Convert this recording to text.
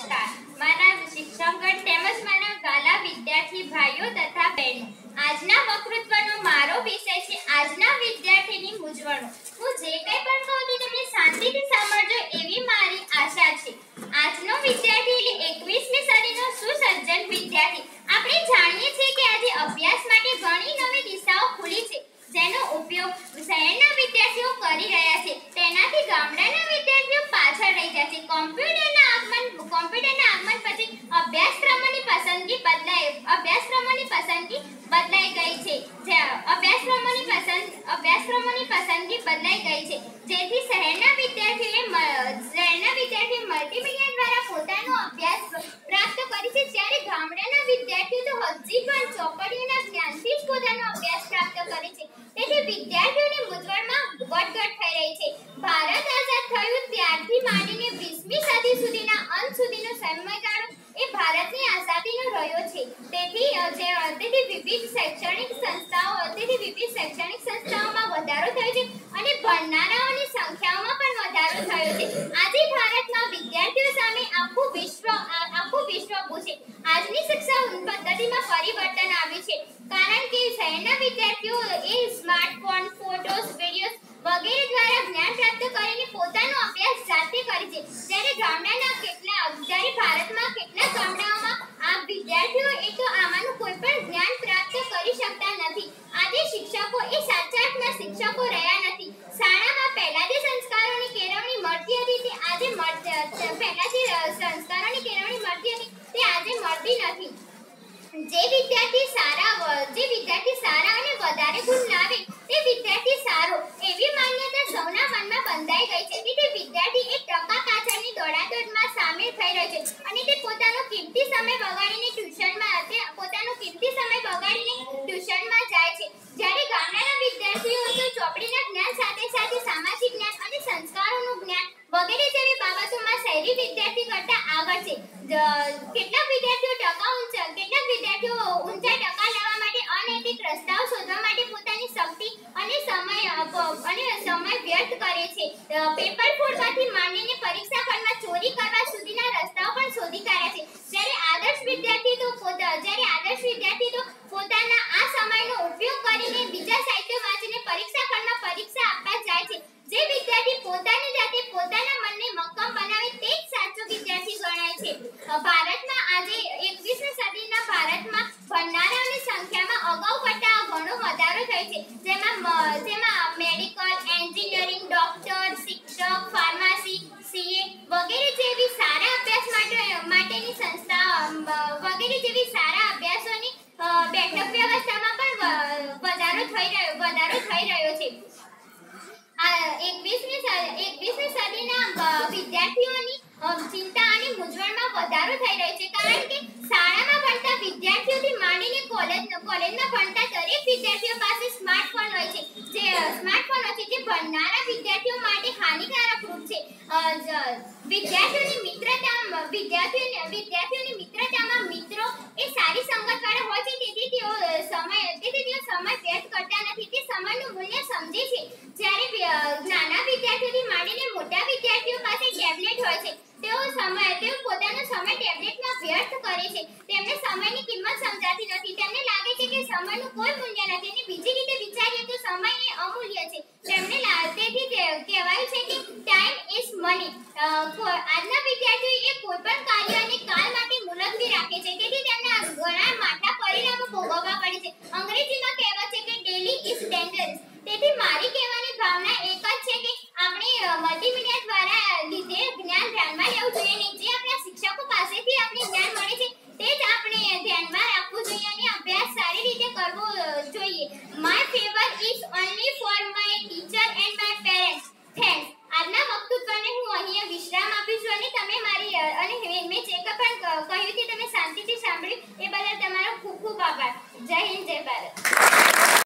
નમસ્કાર. મારા શિક્ષકગણ તેમજ મારા વાલા વિદ્યાર્થી ભાઈઓ તથા બહેનો. આજના વક્તૃત્વનો મારો વિષય છે આજના વિદ્યાર્થીની મૂંઝવણો. હું જે કંઈ પણ કહું છું તમે શાંતિથી સાંભળજો એવી મારી આશા છે. આજનો વિદ્યાર્થી એટલે 21મી સદીનો સુસજ્જન વિદ્યાર્થી. આપણે જાણીએ છીએ કે આજે અભ્યાસ માટે ઘણી નવી દિશાઓ ખુલી છે જેનો ઉપયોગ શહેરના વિદ્યાર્થીઓ કરી રહ્યા છે તેનાથી ગામડાના વિદ્યાર્થીઓ પાછળ રહી જાય છે કોમ્પ્યુટરના આગમન કોમ્પ્યુટરના આગમન પછી અભ્યાસક્રમોની પસંદગી બદલાઈ અભ્યાસક્રમોની પસંદગી બદલાઈ ગઈ છે. અભ્યાસક્રમોની પસંદ, અભ્યાસક્રમોની પસંદગી બદલાઈ ગઈ છે. જેથી શહેરના વિદ્યાર્થીઓએ શહેરના વિદ્યાર્થીઓ મલ્ટીમીડિયા દ્વારા પોતાનો અભ્યાસ પ્રાપ્ત કરી છે. જ્યારે ગામડાના વિદ્યાર્થીઓ તો હજી પણ ચોપડીઓના જ્ઞાનથી જ પોતાનો અભ્યાસ પ્રાપ્ત કરે છે તેથી વિદ્યાર્થીઓની મૂંઝવણમાં વધઘટ થઈ રહી છે ભારત આઝાદ થયું ત્યારથી માંડીને 20મી સદી સુધીના અંત સુધીનો સમયગાળો એ ભારતની આઝાદીનો રહ્યો છે તેથી અ, જે અ, તેથી વિવિધ શૈક્ષણિક સંસ્થાઓ તેથી વિવિધ શૈક્ષણિક સંસ્થાઓમાં વધારો થયો છે અને ભણનારાઓની સંખ્યામાં પણ વધારો થયો છે. આજે ભારતમાં વિદ્યાર્થીઓ સામે આખું વિશ્વ આખું વિશ્વ ઊભું આજની શિક્ષા પદ્ધતિમાં પરિવર્તન આવ્યું છે. કારણ કે શહેરના વિદ્યાર્થીઓ એ સ્માર્ટફોન ફોટોસ વિડિયોઝ વગેરે દ્વારા જ્ઞાન પ્રાપ્ત કરીને પોતાનો અભ્યાસ જાતે કરે છે. જ્યારે ગામડાના કેટલા, જ્યારે ભારતમાં કેટલા ગામડાઓમાં આ વિદ્યાર્થીઓ એ તો આમાંનું કોઈ પણ જ્ઞાન પ્રાપ્ત કરી શકતા નથી આજે શિક્ષકો એ સાચા અર્થમાં શિક્ષકો રહ્યા નથી શાળામાં પહેલા જે સંસ્કારોની કેળવણી મળતી હતી તે આજે મળતી પહેલા જે અ, સંસ્કારોની કેળવણી મળતી હતી તે આજે નથી. જે વિદ્યાર્થી સારા જે વિદ્યાર્થી સારા અને વધારે ગુણ લાવે, તે વિદ્યાર્થી સારો એવી માન્યતા સૌના મનમાં બંધાઈ ગઈ છે કે તે વિદ્યાર્થી એક ટકા પાછળની દોડાદોડમાં સામેલ થઈ રહ્યો છે અને તે પોતાનો કિંમતી સમય બગાડીને ટ્યુશનમાં તે પોતાનો કિંમતી સમય બગાડીને ટ્યુશનમાં જાય છે. જ્યારે ગામડાના વિદ્યાર્થીઓ તો ચોપડીના જ્ઞાન સાથે સાથે સામાજિક જ્ઞાન અને સંસ્કારોનું જ્ઞાન વગેરે જેવી શહેરી વિદ્યાર્થી કરતા આગળ છે. કેટલા વિદ્યાર્થીઓ ટકા ઊંચા કેટલાક વિદ્યાર્થીઓ ઊંચા ટકા લેવા માટે અનૈતિક રસ્તાઓ શોધવા માટે પોતાની શક્તિ અને સમય અને સમય વ્યર્થ કરે છે. પેપર ફોડવાથી માંડીને પરીક્ષા ખંડમાં ચોરી કરવા સુધીના રસ્તાઓ પણ શોધી કાઢ્યા છે જ્યારે આદર્શ વિદ્યાર્થી તો પોતા જ્યારે આદર્શ વિદ્યાર્થી તો પોતાના આ સમયનો ઉપયોગ કરીને બીજા સાહિત્ય વાંચીને પરીક્ષા ખંડમાં પરીક્ષા આપવા જાય છે જે વિદ્યાર્થી પોતાની જાતે પોતાના મનને મક્કમ બનાવે તે જ સાચો વિદ્યાર્થી ગણાય છે અ, ભારતમાં આજે 21મી સદીના ભારતમાં ભણનારાઓની સંખ્યામાં અગાઉ કરતાં ઘણો વધારો થયો છે જેમાં મ- જેમાં મેડિકલ એન્જિનિયરિંગ ડોક્ટર શિક્ષક ફાર્મસી સીએ વગેરે જેવી સારા અભ્યાસ માટે માટેની સંસ્થા અમ, વગેરે જેવી સારા અભ્યાસોની અ, બેઠક વ્યવસ્થામાં પણ વ- વધારો થઈ રહ્યો, વધારો થઈ રહ્યો છે. આ 21મી સદીના વિદ્યાર્થીઓની ચિંતા અને મૂંઝવણમાં વધારો થઈ રહ્યો છે. કારણ કે શાળામાં ભણતા વિદ્યાર્થીઓથી માંડીને કોલેજ, કોલેજમાં ભણતા દરેક વિદ્યાર્થીઓ પાસે સ્માર્ટફોન હોય છે. જે સ્માર્ટફોન હોય છે જે ભણનારા વિદ્યાર્થીઓ માટે હાનિકારક રૂપ છે. વિદ્યાર્થીઓની મિત્રતા વિદ્યાર્થીઓની વિદ્યાર્થીઓની મિત્રતામાં મિત્રો એ સારી સંગતવાળા હોય છે. તેથી તેઓ સમય, તેથી તેઓ સમય વ્યર્થ કરતા નથી તે સમયનું મૂલ્ય સમજે છે જ્યારે વિ- અ, નાના વિદ્યાર્થીઓથી માંડીને મોટા વિદ્યાર્થીઓ પાસે ટેબ્લેટ હોય છે તેઓ સમય તેઓ પોતાનો સમય ટેબ્લેટમાં વ્યર્થ કરે છે. તેમને સમયની કિંમત સમજાતી નથી. તેમને લાગે છે કે સમયનું કોઈ મૂલ્ય નથી. અને બીજી રીતે વિચારીએ તો સમય એ અમૂલ્ય છે. તેમને તેથી કહેવાય છે કે ટાઈમ ઇઝ મની આજના વિદ્યાર્થીઓ એ કોઈ પણ કાર્ય અને કાલ માટે મુલતવી રાખે છે. તેથી તેમને ઘણા માઠા પરિણામો ભોગવવા પડે છે. અંગ્રેજીમાં કહેવત છે કે ડેલી ઇઝ ડેન્જરસ તેથી મારી કહેવાની ભાવના એક જ છે કે આપણે મલ્ટીમીડિયા દ્વારા લીધે જ્ઞાન ધ્યાનમાં લેવું જોઈએ નહીં. જે આપણા શિક્ષકો પાસેથી આપણે જ્ઞાન મળે છે તે જ આપણે ધ્યાનમાં રાખવું જોઈએ અને અભ્યાસ સારી રીતે કરવો જોઈએ. My favour is only for my teacher and my parents thanks આજના વક્તૃત્વને હું અહીંયા વિશ્રામ આપું છું અને તમે મારી અને મેં ચેકઅપ પણ કહ્યું તે તમે શાંતિથી સાંભળ્યું. એ બદલ તમારો ખૂબ ખૂબ આભાર. જય હિન્દ, જય ભારત.